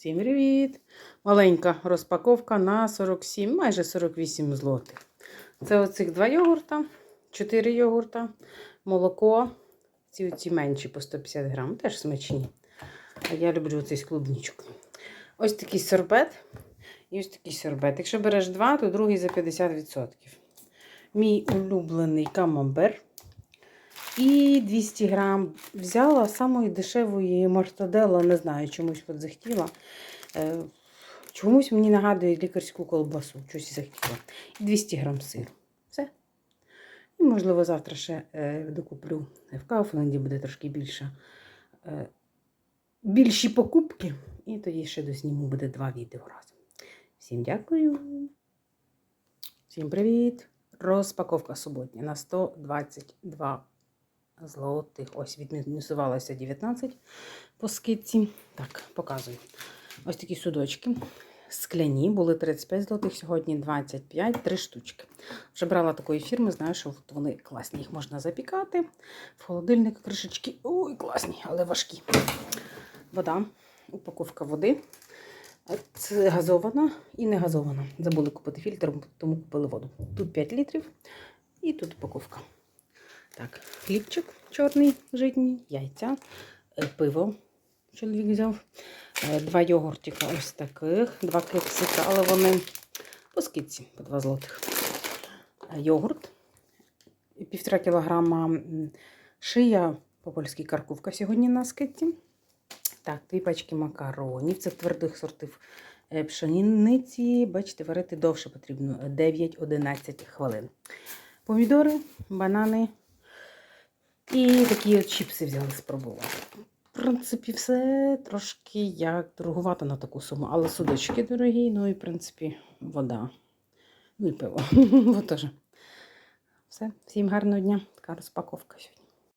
Всім привіт! Маленька розпаковка на 47, майже 48 злотих. Це оцих два йогурта, 4 йогурта, молоко. Ці оці менші по 150 грам, теж смачні. А я люблю цей з клубничок. Ось такий сорбет і ось такий сорбет. Якщо береш два, то другий за 50%. Мій улюблений камамбер. І 200 грам взяла самої дешевої мортаделла, не знаю, чомусь от захотіла. Е, Чомусь мені нагадує лікарську колбасу, щось захотіла. І 200 грам сиру. Все. І, можливо, завтра ще е, докуплю в Кауфленді буде трошки більше. Більші покупки. І тоді ще досніму буде два відео разом. Всім дякую. Всім привіт! Розпаковка суботня на 122 злотих. Ось відмінусувалося 19 по скидці. Так, показую. Ось такі судочки. Скляні були 35 злотих, сьогодні 25, 3 штучки. Вже брала такої фірми, знаю, що вони класні. Їх можна запікати. В холодильник кришечки. Ой, класні, але важкі. Вода, упаковка води. Це газована і не газована. Забули купити фільтр, тому купили воду. Тут 5 літрів і тут упаковка. Так, хлібчик чорний, житній, яйця, е, пиво. Чоловік взяв. Е, Два йогуртика ось таких, два кексика, але вони по скидці, по 2 злотих. Е, Йогурт. Півтора кілограма шия по-польськи каркувка сьогодні на скидці. Так, дві пачки макаронів. Це твердих сортів пшениці. Бачите, варити довше потрібно 9-11 хвилин. Помідори, банани і такі чіпси взяли спробувати. В принципі, все трошки як торгувати на таку суму, але судочки дорогі, ну і, в принципі, вода. Ну і пиво. Все, всім гарного дня. Така розпаковка сьогодні.